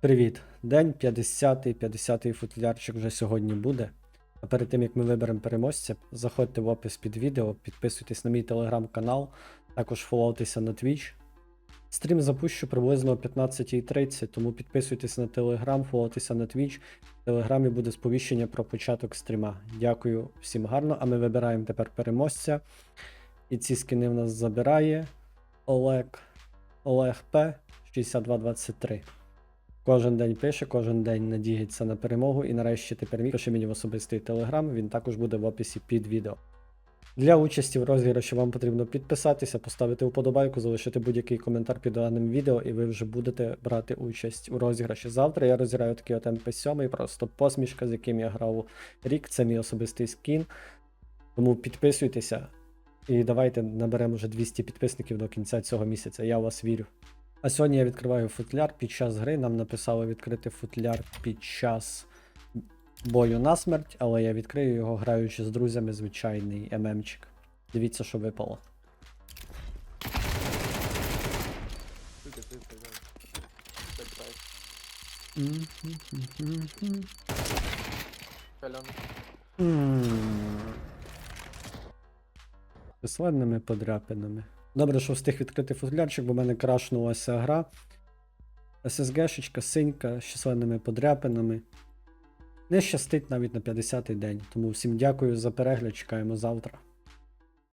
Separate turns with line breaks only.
Привіт! День 50-й, 50-й футлярчик вже сьогодні буде. А перед тим як ми виберемо переможця, заходьте в опис під відео, підписуйтесь на мій телеграм-канал, також фоловтеся на Twitch. Стрім запущу приблизно о 15.30, тому підписуйтесь на телеграм, фоловтеся на Twitch. В телеграмі буде сповіщення про початок стріма. Дякую всім гарно, а ми вибираємо тепер переможця. І ці скини в нас забирає Олег Олег П 6223. Кожен день пише, кожен день надіється на перемогу, і нарешті мій пише мені в особистий телеграм, він також буде в описі під відео. Для участі в розіграші вам потрібно підписатися, поставити вподобайку, залишити будь-який коментар під даним відео, і ви вже будете брати участь у розіграші. Завтра я розіграю такий от МП7, просто посмішка, з яким я грав рік. Це мій особистий скін. Тому підписуйтеся і давайте наберемо вже 200 підписників до кінця цього місяця. Я в вас вірю. А сьогодні я відкриваю футляр під час гри. Нам написали відкрити футляр під час бою на смерть, але я відкрию його граючи з друзями звичайний ММчик. Дивіться, що випало. Численними подряпинами. Добре, що встиг відкрити футлярчик, бо в мене крашнулася гра. ССГшечка, синька з численними подряпинами. Не щастить навіть на 50-й день. Тому всім дякую за перегляд, чекаємо завтра.